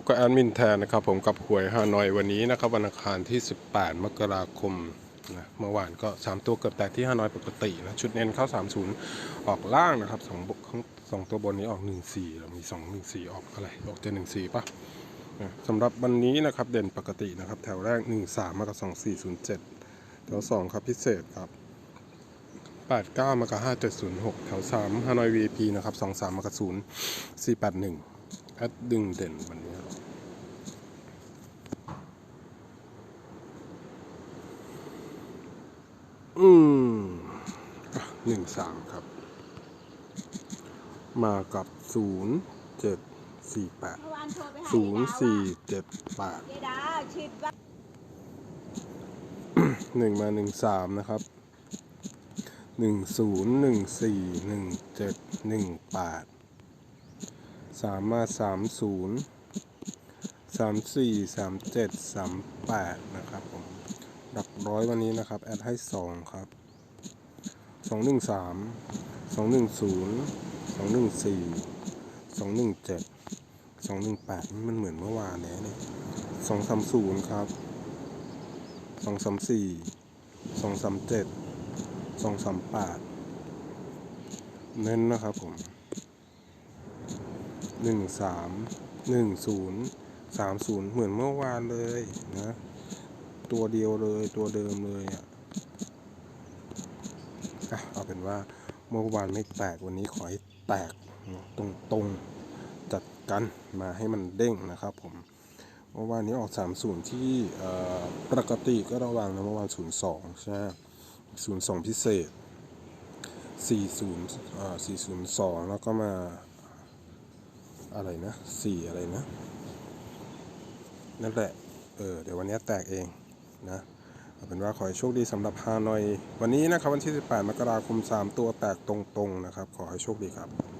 บกับแอดมินแทนนะครับผมกับหวยฮานอยวันนี้นะครับวันอังคารที่ 18 มกราคมนะเมื่อวานก็ 3 ตัวเกือบแตกที่ฮานอยปกตินะชุดเน้นเข้า 30 ออกล่างนะครับสองบข้างสองตัวบนนี้ออก 14แล้วมี 2 1 4 ออกอะไรออกเจ็ด1 4ป่ะนะสำหรับวันนี้นะครับเด่นปกตินะครับแถวแรก 1 3 มากับ 2 4 0 7 แถว 2 ครับพิเศษครับ 89 มากับ 5706 แถว 3 ฮานอย VIP นะครับ 23 มากับ 0 481แอดดึงเด่นวันนี้ครับ อืมหนึ่งสามครับ มากับ0 7 4 8เมื่อวานโทรไปหา0 4 7 8ยายดาวฉีดวัคหนึ่งมาหนึ่งสามนะครับหนึ่งศูนย์หนึ่งสี่หนึ่งเจ็ดหนึ่งแปดสามมาสามศูนย์สามสี่สามเจ็ดสามแปดนะครับผม หลักร้อยวันนี้นะครับ แอดให้สองครับสองหนึ่งสามสองหนึ่งศูนย์สองหนึ่งสี่สองหนึ่งเจ็ดสองหนึ่งแปดมันเหมือนเมื่อวานเลยเนี่ยสองสามศูนย์ครับสองสามสี่สองสามเจ็ดสองสามแปดเน้นนะครับผมหนึ่งสามหนึ่งศูนย์สามศูนย์เหมือนเมื่อวานเลยนะ ตัวเดียวเลยตัวเดิมเลยอะเอาเป็นว่าเมื่อวานไม่แตกวันนี้ขอให้แตกตรงตรงจัดกันมาให้มันเด้งนะครับผมเมื่อวานนี้ออก 30 ที่เอ่ปกติก็ระวังนะเมื่อวาน 02 ใช่ไหม02 พิเศษ 40อ่อ402 แล้วก็มาอะไรนะ 4 อะไรนะ นั่นแหละ เออ เดี๋ยววันนี้แตกเอง นะเอาเป็นว่าขอให้โชคดีสำหรับฮานอย วันนี้นะครับวันที่ 18 มกราคม 3 ตัวแตกตรงๆนะครับ ขอให้โชคดีครับ